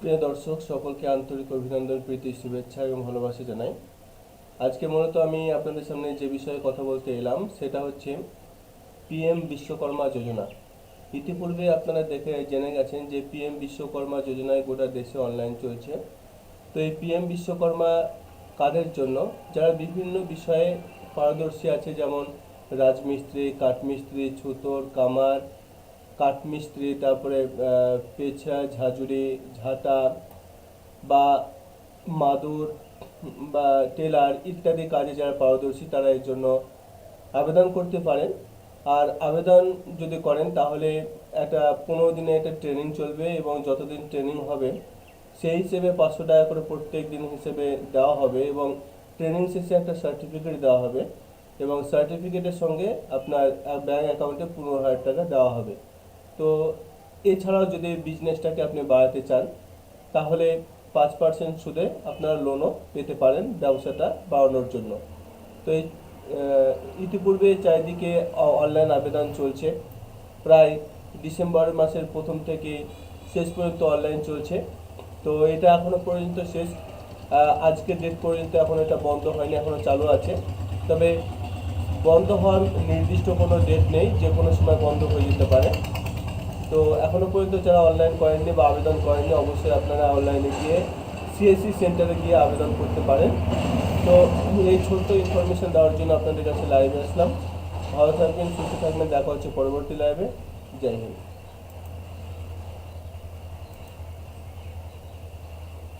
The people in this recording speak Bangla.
প্রিয় দর্শক, সকলকে আন্তরিক অভিনন্দন, প্রীতি, শুভেচ্ছা এবং ভালোবাসা জানাই। আজকে মূলত আমি আপনাদের সামনে যে বিষয়ে কথা বলতে এলাম, সেটা হচ্ছে পিএম বিশ্বকর্মা যোজনা। ইতিপূর্বে আপনারা দেখে জেনে গেছেন যে পিএম বিশ্বকর্মা যোজনায় গোটা দেশে অনলাইন চলছে। তো এই পিএম বিশ্বকর্মা কাদের জন্য? যারা বিভিন্ন বিষয়ে পারদর্শী আছে, যেমন রাজমিস্ত্রি, কাঠমিস্ত্রি, ছুতোর, কামার কাঠমিস্ত্রি, তারপরে পেছা ঝাঁঝুরি, ঝাঁটা বা মাদুর বা টেলার ইত্যাদি কাজে যারা পারদর্শী, তারা এর জন্য আবেদন করতে পারেন। আর আবেদন যদি করেন, তাহলে একটা পনেরো দিনে একটা ট্রেনিং চলবে এবং যতদিন ট্রেনিং হবে, সেই হিসেবে পাঁচশো টাকা করে প্রত্যেক দিন হিসেবে দেওয়া হবে এবং ট্রেনিং শেষে একটা সার্টিফিকেট দেওয়া হবে এবং সার্টিফিকেটের সঙ্গে আপনার ব্যাঙ্ক অ্যাকাউন্টে পনেরো হাজার টাকা দেওয়া হবে। তো এছাড়াও যদি বিজনেসটাকে আপনি বাড়াতে চান তাহলে পাঁচ পার্সেন্ট সুদে আপনারা লোনও পেতে পারেন ব্যবসাটা বাড়ানোর জন্য। তো এই ইতিপূর্বে চারিদিকে অনলাইন আবেদন চলছে। প্রায় ডিসেম্বর মাসের প্রথম থেকে শেষ পর্যন্ত অনলাইন চলছে। তো এটা এখনও পর্যন্ত শেষ। আহ, আজকের ডেট পর্যন্ত এখন এটা বন্ধ হয়নি এখনও চালু আছে। তবে বন্ধ হওয়ার নির্দিষ্ট কোনো ডেট নেই যে কোনো সময় বন্ধ হয়ে যেতে পারে। তো এখনও পর্যন্ত যারা অনলাইন করেননি বা আবেদন করেননি, অবশ্যই আপনারা অনলাইনে গিয়ে সিএসসি সেন্টারে গিয়ে আবেদন করতে পারেন। তো এই ছোট্ট ইনফরমেশান দেওয়ার জন্য আপনাদের কাছে লাইভে আসলাম। ভালো থাকবেন, সুস্থ থাকবেন, দেখা হচ্ছে পরবর্তী লাইভে জয় হিন্দ।